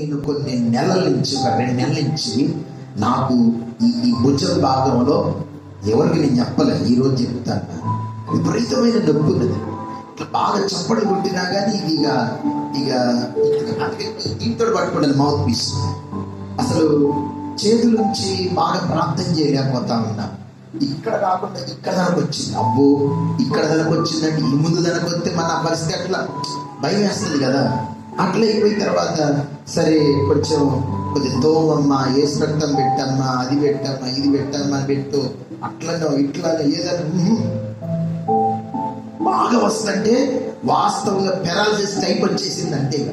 నేను కొన్ని నెలల నుంచి ఒక రెండు నెలల నుంచి నాకు ఈ ఈ భుజం భాగంలో ఎవరికి నేను చెప్పలే ఈ రోజు చెప్తాను. విపరీతమైన నొప్పి ఉన్నది. ఇట్లా బాగా చప్పడి కొట్టినా కానీ ఇది ఇక ఇక ఇంట్లో పట్టుకోండి మౌత్ పీస్ అసలు చేతుల నుంచి బాగా ప్రార్థన చేయలేకపోతా ఉన్నా. ఇక్కడ కాకుండా ఇక్కడ దానికి వచ్చింది. అబ్బో ఇక్కడ దానికి వచ్చిందంటే ఈ ముందు దానికి వస్తే మన పరిస్థితి అట్లా భయం వేస్తుంది కదా. అట్లా అయిపోయిన తర్వాత సరే కొంచెం కొంచెం తోమమ్మా ఏ రక్తం పెట్టమ్మా అది పెట్టమ్మా ఇది పెట్టమ్మా అని పెట్టు. అట్లనో ఇట్లనో ఏదైనా బాగా వస్తుంటే వాస్తవంగా పెరాలసిస్ టైప్ వచ్చేసింది అంతే ఇక.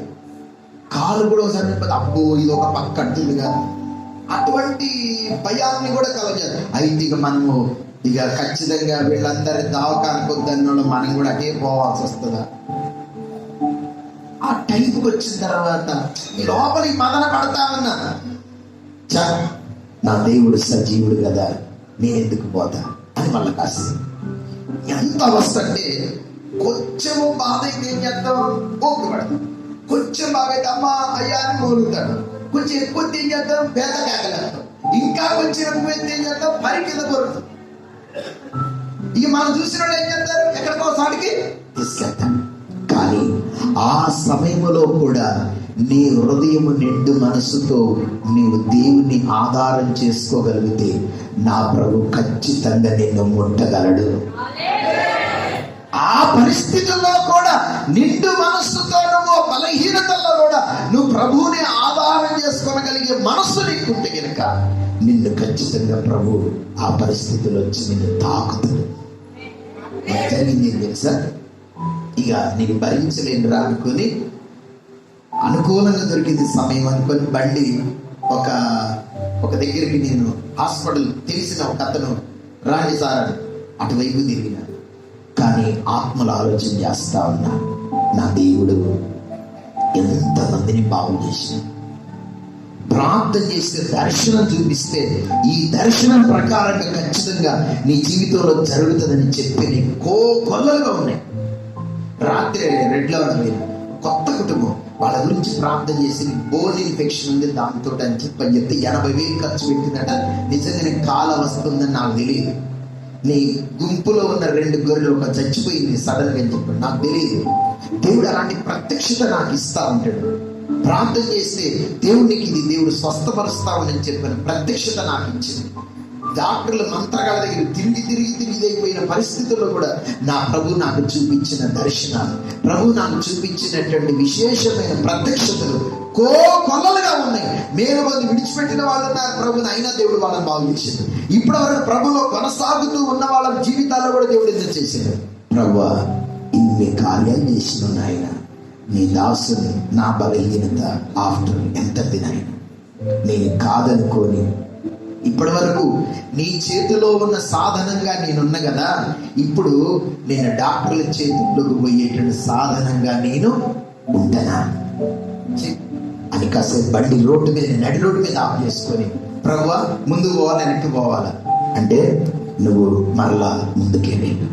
కాలు కూడా ఒకసారి అబ్బో ఇది ఒక పక్క అంటుందిగా అటువంటి భయాన్ని కూడా కలగదు అయితే ఇక మనము ఇక ఖచ్చితంగా వీళ్ళందరి దావకానికి వద్దన్న మనం కూడా అటే పోవాల్సి వస్తుందా? ఆ టైంకి వచ్చిన తర్వాత లోపలికి మదన పడతా ఉన్నా చా నా దేవుడు సజీవుడు కదా నేను ఎందుకు పోతా? అని మళ్ళీ కాసి ఎంత అవస్థ అంటే కొంచెము బాధ అయితే ఏం చేద్దాం ఓపిక పడతాం కొంచెం బాగా అయితే అమ్మ అయ్యా అని మొలుగుతాడు కొంచెం ఎక్కువ ఏం చేద్దాం పేద కేకలేస్తాం ఇంకా కొంచెం ఎక్కువ అయితే ఏం చేద్దాం పరి కింద కోరుతాం ఇక మనం చూసిన వాళ్ళు ఏం చేస్తారు? ఎక్కడికో సాడికి తీసుకెళ్తాం కానీ ఆ సమయంలో కూడా నీ హృదయం నిండు మనసుతో నీవు దేవుని ఆధారం చేసుకోగలిగితే నా ప్రభు ఖచ్చితంగా నిన్ను ముట్టగలడు. ఆ పరిస్థితుల్లో కూడా నిండు మనస్సుతో నువ్వు బలహీనతల్లో కూడా నువ్వు ప్రభువుని ఆధారం చేసుకోగలిగే మనస్సు నీకుంటే గనుక నిన్ను ఖచ్చితంగా ప్రభు ఆ పరిస్థితులు వచ్చి నిన్ను తాకుతాడు. జరిగింది తెలుసా? ఇక నేను భరించలేను రా అనుకొని అనుకూలంగా దొరికింది సమయం అనుకొని బండి ఒక ఒక దగ్గరికి నేను హాస్పిటల్ తెలిసిన ఒక అతను రాండి సార్ అటువైపు తిరిగిన కానీ ఆత్మల ఆలోచన చేస్తా ఉన్నా నా దేవుడు ఎంతమందిని బాగు చేసిన ప్రార్థన చేస్తే దర్శనం చూపిస్తే ఈ దర్శనం ప్రకారంగా ఖచ్చితంగా నీ జీవితంలో జరుగుతుందని చెప్పి నీ కో కొల్లలుగా ఉన్నాయి. వాళ్ళ గురించి ప్రార్థన చేసి బోన్ ఇన్ఫెక్షన్ ఉంది దాంతో అని చెప్పని చెప్తే ఎనభై వేలు ఖర్చు పెట్టిందట. నిజంగా కాల వస్తుందని నాకు తెలియదు. నీ గుంపులో ఉన్న రెండు గొర్రెలు ఒక చచ్చిపోయింది సడన్గా చెప్పాడు. నాకు తెలియదు. దేవుడు అలాంటి ప్రత్యక్షత నాకు ఇస్తా ఉంటాడు. ప్రార్థన చేస్తే దేవుడికి ఇది దేవుడు స్వస్థపరుస్తామని చెప్పిన ప్రత్యక్షత నాకు ఇచ్చింది. డాక్టర్లు మంత్రగాల దగ్గర తిరిగి తిరిగి తిరిగి పరిస్థితుల్లో కూడా నా ప్రభు నాకు చూపించిన దర్శనాలు ప్రభు నాకు చూపించినటువంటి విశేషమైన ప్రత్యక్షతలు కో ఉన్నాయి. మేలు మంది విడిచిపెట్టిన వాళ్ళు ఉన్నారు. ప్రభుని అయినా దేవుడు వాళ్ళని బాగు చేసింది ఇప్పటి వరకు ప్రభులో కొనసాగుతూ ఉన్న వాళ్ళ జీవితాల్లో కూడా దేవుడు ఎంత చేశాడు? ప్రభు ఇన్ని కార్యాలు చేసిన నాయన నీ దాసుని నా బలహీనత ఆఫ్టర్ ఎంత దినాయన? నేను కాదనుకోని ఇప్పటి వరకు నీ చేతిలో ఉన్న సాధనంగా నేనున్న కదా ఇప్పుడు నేను డాక్టర్ల చేతుల్లోకి పోయేటువంటి సాధనంగా నేను ఉంటనా? అని కాసేపు బండి రోడ్డు మీద నడి రోడ్డు మీద ఆఫ్ చేసుకొని ప్రభు ముందు పోవాలి వెనక్కి పోవాలా? అంటే నువ్వు మరలా ముందుకే వెళ్ళు.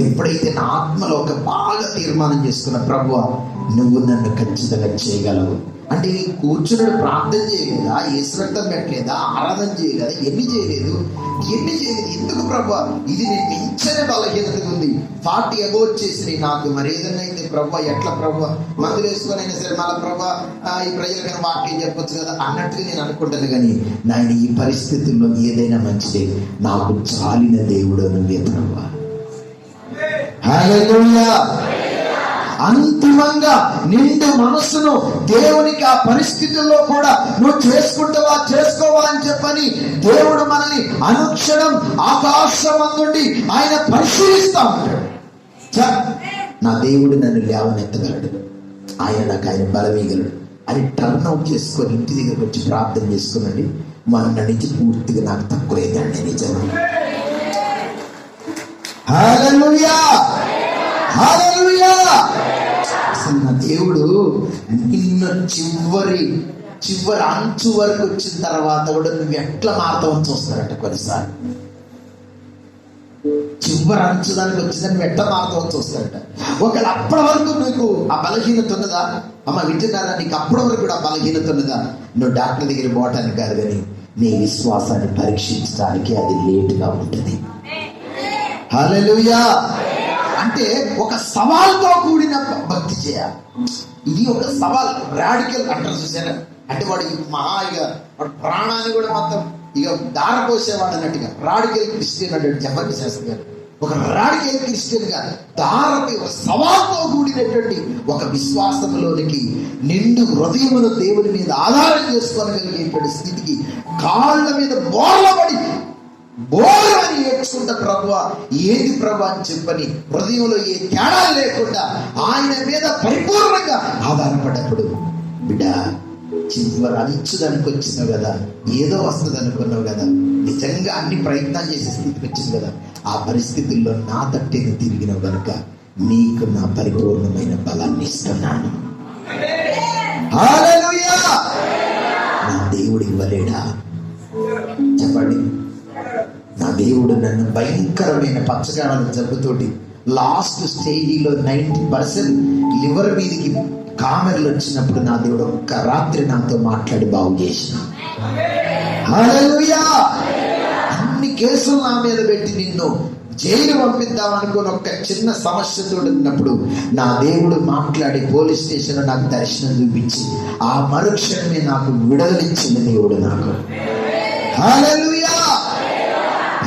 ఎప్పుడైతే నా ఆత్మలో ఒక బాగా తీర్మానం చేసుకున్న ప్రభు నువ్వు నన్ను ఖచ్చితంగా చేయగలవు. అంటే ఈ కూర్చున్నాడు ప్రార్థన చేయలేదా? ఏసురక్తం పెట్టలేదా? ఆరాధన చేయలేదా? ఎన్ని చేయలేదు. ఎన్ని చేయలేదు. ఎందుకు ప్రభు? ఇది నేను మించని బలహీనత ఉంది. ఫార్టీ అబో వచ్చేసి నాకు. మరి ఏదన్నా అయితే ప్రభు? ఎట్లా ప్రభు? మందులు వేసుకొని అయినా సరే మళ్ళీ ప్రభు ఈ ప్రజలకైనా వాక్యం చెప్పొచ్చు కదా? అన్నట్టుగా నేను అనుకుంటాను కానీ నాయన ఈ పరిస్థితుల్లో ఏదైనా మంచిదే. నాకు చాలిన దేవుడు నువ్వే ప్రభు. అంతిమంగా నిండు మనస్సును దేవునికి ఆ పరిస్థితుల్లో కూడా నువ్వు చేసుకుంటావా చేసుకోవా అని చెప్పని దేవుడు మనల్ని అనుక్షణం ఆకాశం నుండి ఆయన పరిశీలిస్తా ఉంటాడు! నా దేవుడు నన్ను లేవనెత్తగలడు. ఆయన నాకు ఆయన బలమీగలడు. అని టర్న్ అవుట్ చేసుకొని ఇంటి దగ్గరకు వచ్చి ప్రార్థన చేసుకునండి. మొన్న నుంచి పూర్తిగా నాకు తక్కువైందండి నిజంగా. హల్లెలూయా హల్లెలూయా దేవుడు నిన్న చివరి చివరి అంచు వరకు వచ్చిన తర్వాత కూడా నువ్వు ఎట్లా మారుతావని చూస్తారట కొన్నిసార్లు. చివరి అంచుదానికి వచ్చిందని వెంట మారుతూ చూస్తారట ఒకవేళ అప్పటి వరకు నీకు ఆ బలహీనత ఉన్నదా? అమ్మ వింటున్నారా? నీకు అప్పటి వరకు కూడా ఆ బలహీనత ఉన్నదా? నువ్వు డాక్టర్ దగ్గర పోవటానికి కాదు కానీ నీ విశ్వాసాన్ని పరీక్షించడానికి అది లేటుగా ఉంటుంది. హల్లెలూయా. అంటే ఒక సవాల్తో కూడిన భక్తి చేయాలి. ఇది ఒక సవాల్ రాడికల్ అంటారు చూసారా? అంటే వాడు మహా ఇక వాడు ప్రాణాన్ని కూడా మొత్తం ఇక దారపోసేవాడు అన్నట్టుగా రాడికల్ క్రిస్టియన్ అంటే జపర్కి శాస్త్రి గారు ఒక రాడికల్ క్రిస్టియన్గా దారపై ఒక సవాల్తో కూడినటువంటి ఒక విశ్వాసంలోనికి నిండు హృదయమును దేవుని మీద ఆధారం చేసుకోగలిగేటువంటి స్థితికి కాళ్ళ మీద బోర్లబడి బోర్ అని ప్రభు ఏది ప్రభు అని చెప్పని హృదయంలో ఏ తేడా లేకుండా ఆయన మీద పరిపూర్ణంగా ఆధారపడప్పుడు బిడ్డ చివరి అంచుదానికి వచ్చినావు కదా ఏదో వస్తుంది అనుకున్నావు కదా నిజంగా అన్ని ప్రయత్నాలు చేసే స్థితికి వచ్చింది కదా ఆ పరిస్థితుల్లో నా తట్టేది తిరిగినావు కనుక నీకు నా పరిపూర్ణమైన బలాన్ని ఇస్తున్నాను. నా దేవుడు ఇవ్వలేడా? చెప్పండి. దేవుడు నన్ను భయంకరమైన పచ్చగాల జబ్బుతోటి లాస్ట్ స్టేజీలో నైంటీ పర్సెంట్ లివర్ మీదకి కామెర్లు వచ్చినప్పుడు నా దేవుడు ఒక్క రాత్రి నాతో మాట్లాడి బాగు చేసిన. అన్ని కేసులు నా మీద పెట్టి నిన్ను జైలు పంపిద్దాం అనుకుని ఒక చిన్న సమస్యతో ఉన్నప్పుడు నా దేవుడు మాట్లాడి పోలీస్ స్టేషన్ నాకు దర్శనం చూపించి ఆ మరుక్షణమే నాకు విడుదలిచ్చిన దేవుడు నాకు.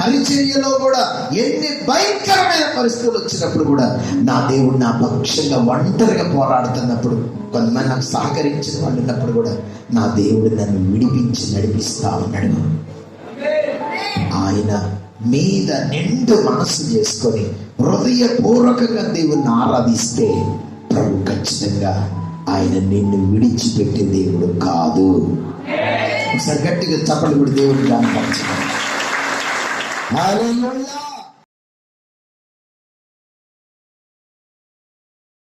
పరిచర్యలో కూడా ఎన్ని భయంకరమైన పరిస్థితులు వచ్చినప్పుడు కూడా నా దేవుడు నా పక్షంగా ఒంటరిగా పోరాడుతున్నప్పుడు కొంతమంది నాకు సహకరించిన వాళ్ళు ఉన్నప్పుడు కూడా నా దేవుడు నన్ను విడిపించి నడిపిస్తా ఉన్నాడు. ఆయన మీద నిండు మనసు చేసుకొని హృదయపూర్వకంగా దేవుణ్ణి ఆరాధిస్తే ప్రభు ఖచ్చితంగా ఆయన నిన్ను విడిచిపెట్టే దేవుడు కాదు. ఒకసారి గట్టిగా చప్పట్లు కూడా దేవుడిని దాని Hallelujah.